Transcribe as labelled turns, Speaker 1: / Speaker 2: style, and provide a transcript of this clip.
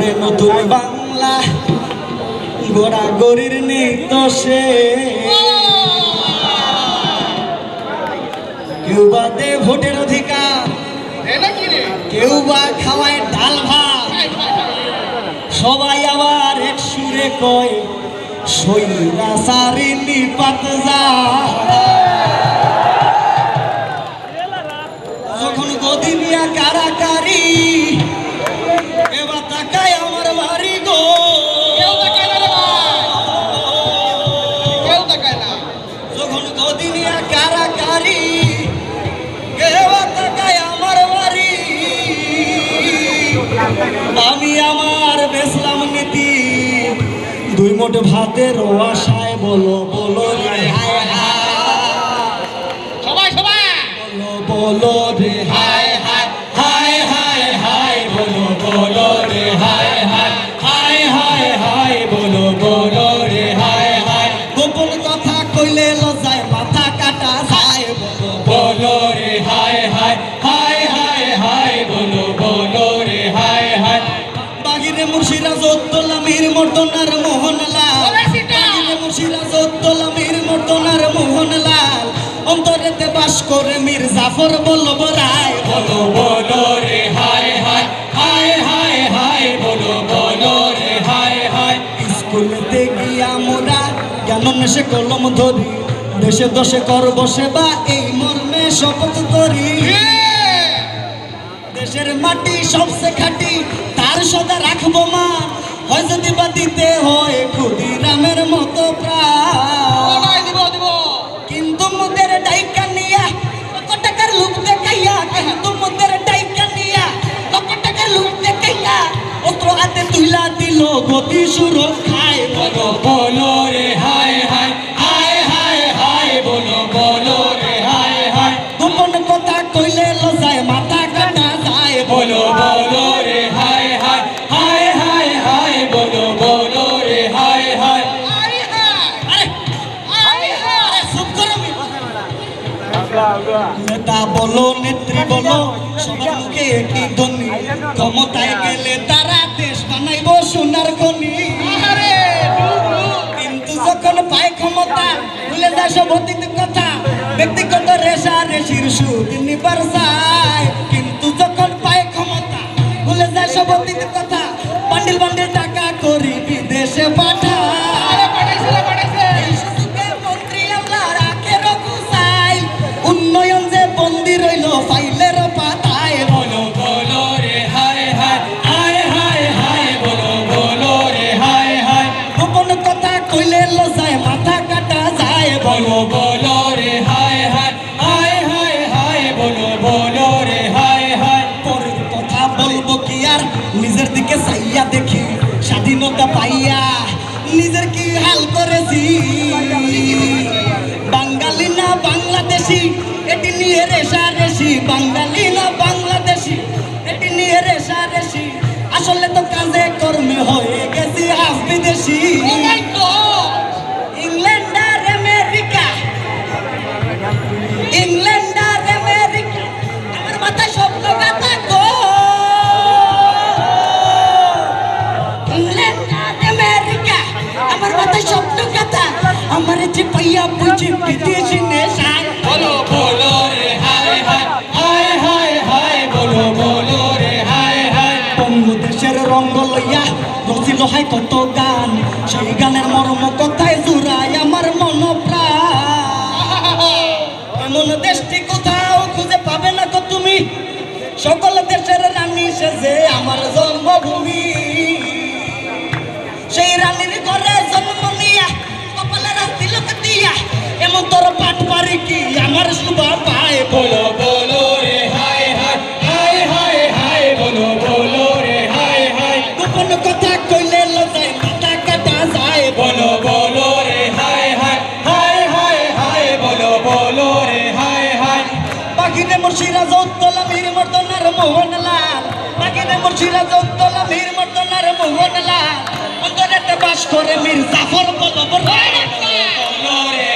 Speaker 1: গড়ে নতুন বাংলা গোড়া গড়ির নেই তো সে কেউ বা দে ভোটের অধিকার কেউ বা খাওয়ায় ডাল ভাত। সবাই আবার এক সুরে কয় সইরা সারিনি পাত যা। যখন গদিনিয়া কারাকারি এবার তাকায় আমার বাড়ি গো। যখন গদিনিয়া কারাকারি এবার তাকায় আমার বাড়ি। আমি আমার বেসলাম নীতি দুই মোট ভাতের আশায় বলো বলো রে হায় হায়।
Speaker 2: সবাই সবাই।
Speaker 1: বলো বলো রে হায় বাগিরে মুর্শিদাবাদ উদ্দোলামির মর্দনার মোহনলাল! বাগিরে মুর্শিদাবাদ উদ্দোলামির মর্দনার মোহনলাল। অন্তরেতে বাস করে মীর জাফর বল্লভ রায়। বলো বলো রে হায় হায় হায় হায় হায়। বলো বলো রে হায় হায়। স্কুলেতে গিয়া মোরা জ্ঞান নেশে কলম ধরি। দেশে দশে কর বসে বা এই মর্মে শপথ করি। দেশের মাটি সবচেয়ে খাটি সদা রাখব মা। হয় যদি বা দিতে হয় ক্ষুদিরামের মতো কিন্তু মুদের ডাইকা নিয়া লক্ষ টাকার লুক দেখাইয়া কিন্তু মুদের ডাইকা নিয়া লক্ষ টাকার লুক দেখাইয়া অস্ত্র হাতে তুইলা দিল গতি সুরক্ষায় বলো বলো রে হায় হায়। বলো নেত্রী বলো সবার মুখে একটি ধ্বনি। ক্ষমতায় গেলে তারা দেশ বানাইব সোনার খনি কিন্তু যখন পায় ক্ষমতা ভুলে যায় সব অতীত কথা। ব্যক্তিগত রেশা রেশির সুদ নিবার কিন্তু যখন পায় ক্ষমতা ভুলে যায় সব অতীত কথা। বান্ডিল বান্ডিল টাকা মাথা কাটা যায়, বলো বলো রে, হায় হায় হায় হায় হায় রে, হায় হায়। কথা বলব কি আর? নিজের দিকে চাইয়া দেখি, স্বাধীনতা পাইয়া। নিজের কি হাল করেছি? বাঙালি না বাংলাদেশি? এটি নিয়ে রেশা রেশি। বাঙালি না বাংলাদেশি? এটি নিয়ে রেশা রেশি। আসলে তো কাজে কর্মে হয়ে গেছি হাফ বিদেশি। হায় হায় হায় হায় হায় রে হায় হায় বঙ্গদেশের রঙ্গ লইয়া রচিল হয় কত গান সেই গানের মর্ম কথায় জুড়ায় আমার মন প্রাণ এমন দেশটি কোথাও কি, আমার শুভা পায়? বলো বলো রে, হায় হায় হায় হায় হায়, বলো বলো রে, হায় হায়। গোপন কথা কইলে লজায় মাথা কাটা যায়। বলো বলো রে, হায় হায় হায় হায় হায়, বলো বলো রে, হায় হায়। বাকিনে মুর্শিরা জৌতলা মীর মর্দনার মোহনলাল বাকিনে মুর্শিরা জৌতলা মীর মর্দনার মোহনলাল অন্তরেতে বাস করে মীর জাফর বলো বলো রে